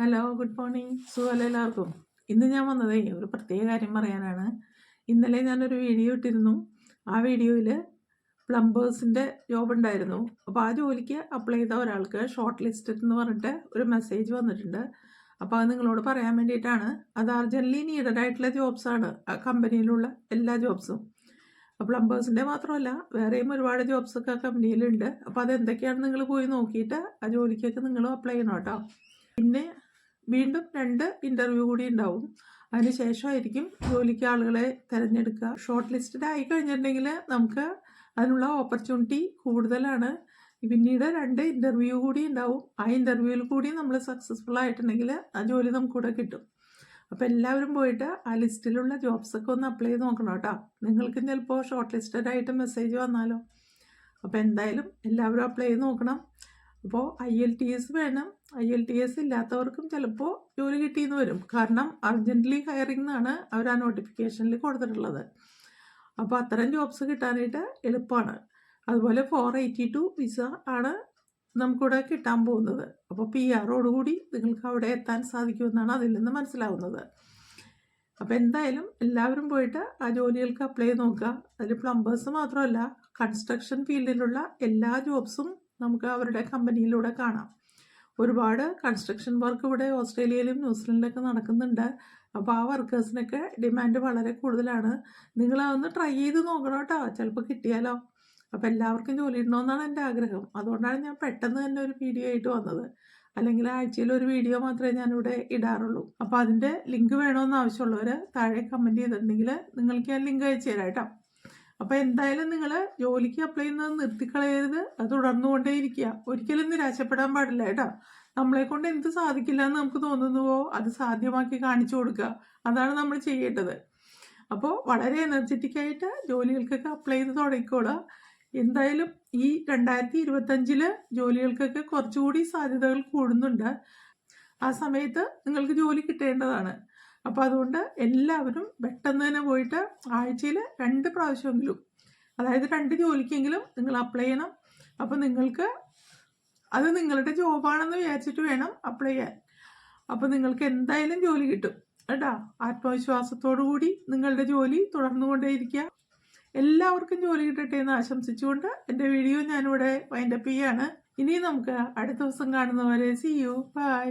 Hello good morning സുഖമല്ല എല്ലാവർക്കും? ഇന്ന് ഞാൻ വന്നതേ ഒരു പ്രത്യേക കാര്യം പറയാനാണ്. ഇന്നലെ ഞാനൊരു വീഡിയോ ഇട്ടിരുന്നു. ആ വീഡിയോയിൽ പ്ലംബേഴ്സിന്റെ ജോബ് ഉണ്ടായിരുന്നു. അപ്പോൾ ആ ജോലിക്ക് അപ്ലൈ ചെയ്ത ഒരാൾക്ക് ഷോർട്ട് ലിസ്റ്റഡ് എന്ന് പറഞ്ഞിട്ട് ഒരു മെസ്സേജ് വന്നിട്ടുണ്ട്. അപ്പോൾ അത് നിങ്ങളോട് പറയാൻ വേണ്ടിയിട്ടാണ്. അത് അർജന്റലി നീഡഡ് ആയിട്ടുള്ള ജോബ്സാണ് ആ കമ്പനിയിലുള്ള എല്ലാ ജോബ്സും പ്ലംബേഴ്സിന്റെ മാത്രമല്ല വേറെയും ഒരുപാട് ജോബ്സൊക്കെ ആ കമ്പനിയിലുണ്ട് അപ്പോൾ അതെന്തൊക്കെയാണ് നിങ്ങൾ പോയി നോക്കിയിട്ട് ആ ജോലിക്കൊക്കെ നിങ്ങൾ അപ്ലൈ ചെയ്യണം കേട്ടോ. പിന്നെ വീണ്ടും രണ്ട് ഇന്റർവ്യൂ കൂടി ഉണ്ടാവും. അതിനുശേഷമായിരിക്കും ജോലിക്ക് ആളുകളെ തിരഞ്ഞെടുക്കുക. ഷോർട്ട് ലിസ്റ്റഡ് ആയി കഴിഞ്ഞിട്ടുണ്ടെങ്കിൽ നമുക്ക് അതിനുള്ള ഓപ്പർച്യൂണിറ്റി കൂടുതലാണ്. പിന്നീട് രണ്ട് ഇന്റർവ്യൂ കൂടി ഉണ്ടാവും. ആ ഇന്റർവ്യൂവിൽ കൂടി നമ്മൾ സക്സസ്ഫുൾ ആയിട്ടുണ്ടെങ്കിൽ ആ ജോലി നമുക്കൂടെ കിട്ടും. അപ്പോൾ എല്ലാവരും പോയിട്ട് ആ ലിസ്റ്റിലുള്ള ജോബ്സൊക്കെ ഒന്ന് അപ്ലൈ ചെയ്ത് നോക്കണം കേട്ടോ. നിങ്ങൾക്ക് ചിലപ്പോൾ ഷോർട്ട് ലിസ്റ്റഡ് ആയിട്ട് മെസ്സേജ് വന്നാലോ. അപ്പോൾ എന്തായാലും എല്ലാവരും അപ്ലൈ ചെയ്ത് നോക്കണം. അപ്പോൾ ഐ എൽ ടി എസ് വേണം. ഐ എൽ ടി എസ് ഇല്ലാത്തവർക്കും ചിലപ്പോൾ ജോലി കിട്ടിയെന്ന് വരും. കാരണം അർജന്റ്ലി ഹയറിംഗ് എന്നാണ് അവർ ആ നോട്ടിഫിക്കേഷനിൽ കൊടുത്തിട്ടുള്ളത്. അപ്പോൾ അത്തരം ജോബ്സ് കിട്ടാനായിട്ട് എളുപ്പമാണ് അതുപോലെ ഫോർ എയ്റ്റി ടു വിസ ആണ് നമുക്കിവിടെ കിട്ടാൻ പോകുന്നത്. അപ്പോൾ പി ആറോടുകൂടി നിങ്ങൾക്ക് അവിടെ എത്താൻ സാധിക്കുമെന്നാണ് അതിൽ നിന്ന് മനസ്സിലാവുന്നത്. അപ്പോൾ എന്തായാലും എല്ലാവരും പോയിട്ട് ആ ജോലികൾക്ക് അപ്ലൈ നോക്കുക. അതിൽ പ്ലംബേഴ്സ് മാത്രമല്ല കൺസ്ട്രക്ഷൻ ഫീൽഡിലുള്ള എല്ലാ ജോബ്സും നമുക്ക് അവരുടെ കമ്പനിയിലൂടെ കാണാം. ഒരുപാട് കൺസ്ട്രക്ഷൻ വർക്ക് ഇവിടെ ഓസ്ട്രേലിയയിലും ന്യൂസിലൻഡിലൊക്കെ നടക്കുന്നുണ്ട്. അപ്പോൾ ആ വർക്കേഴ്സിനൊക്കെ ഡിമാൻഡ് വളരെ കൂടുതലാണ്. നിങ്ങൾ അതൊന്ന് ട്രൈ ചെയ്ത് നോക്കണം കേട്ടോ. ചിലപ്പോൾ കിട്ടിയാലോ. അപ്പോൾ എല്ലാവർക്കും ജോലി ഇടണമെന്നാണ് എന്റെ ആഗ്രഹം. അതുകൊണ്ടാണ് ഞാൻ പെട്ടെന്ന് തന്നെ ഒരു വീഡിയോ ആയിട്ട് വന്നത്. അല്ലെങ്കിൽ ആഴ്ചയിൽ ഒരു വീഡിയോ മാത്രമേ ഞാനിവിടെ ഇടാറുള്ളൂ. അപ്പോൾ അതിന്റെ ലിങ്ക് വേണമെന്ന് ആവശ്യമുള്ളവർ താഴെ കമന്റ് ചെയ്തിട്ടുണ്ടെങ്കിൽ നിങ്ങൾക്ക് ഞാൻ ലിങ്ക് അയച്ചു തരാം കേട്ടോ. അപ്പോൾ എന്തായാലും നിങ്ങൾ ജോലിക്ക് അപ്ലൈ ചെയ്യുന്നത് നിർത്തിക്കളയരുത്. അത് തുടർന്നുകൊണ്ടേയിരിക്കുക. ഒരിക്കലും നിരാശപ്പെടാൻ പാടില്ല കേട്ടോ. നമ്മളെ കൊണ്ട് എന്ത് സാധിക്കില്ല എന്ന് നമുക്ക് തോന്നുന്നുവോ? അത് സാധ്യമാക്കി കാണിച്ചു കൊടുക്കുക. അതാണ് നമ്മൾ ചെയ്യേണ്ടത്. അപ്പോൾ വളരെ എനർജറ്റിക് ആയിട്ട് ജോലികൾക്കൊക്കെ അപ്ലൈ ചെയ്ത് തുടങ്ങിക്കോളുക. എന്തായാലും ഈ രണ്ടായിരത്തി ഇരുപത്തഞ്ചിൽ ജോലികൾക്കൊക്കെ കുറച്ചുകൂടി സാധ്യതകൾ കൂടുന്നുണ്ട്. ആ സമയത്ത് നിങ്ങൾക്ക് ജോലി കിട്ടേണ്ടതാണ്. അപ്പോൾ അതുകൊണ്ട് എല്ലാവരും പെട്ടെന്ന് തന്നെ പോയിട്ട് ആഴ്ചയിൽ രണ്ട് പ്രാവശ്യമെങ്കിലും അതായത് രണ്ട് ജോലിക്കെങ്കിലും നിങ്ങൾ അപ്ലൈ ചെയ്യണം. അപ്പോൾ നിങ്ങൾക്ക് അത് നിങ്ങളുടെ ജോബാണെന്ന് വിചാരിച്ചിട്ട് വേണം അപ്ലൈ ചെയ്യാൻ. അപ്പോൾ നിങ്ങൾക്ക് എന്തായാലും ജോലി കിട്ടും കേട്ടോ. ആത്മവിശ്വാസത്തോടു കൂടി നിങ്ങളുടെ ജോലി തുടർന്നുകൊണ്ടേയിരിക്കുക. എല്ലാവർക്കും ജോലി കിട്ടട്ടെ എന്ന് ആശംസിച്ചുകൊണ്ട് എന്റെ വീഡിയോ ഞാനിവിടെ വൈൻഡപ്പ് ചെയ്യാണ്. ഇനി നമുക്ക് അടുത്ത ദിവസം കാണുന്നവരെ സി യു ബൈ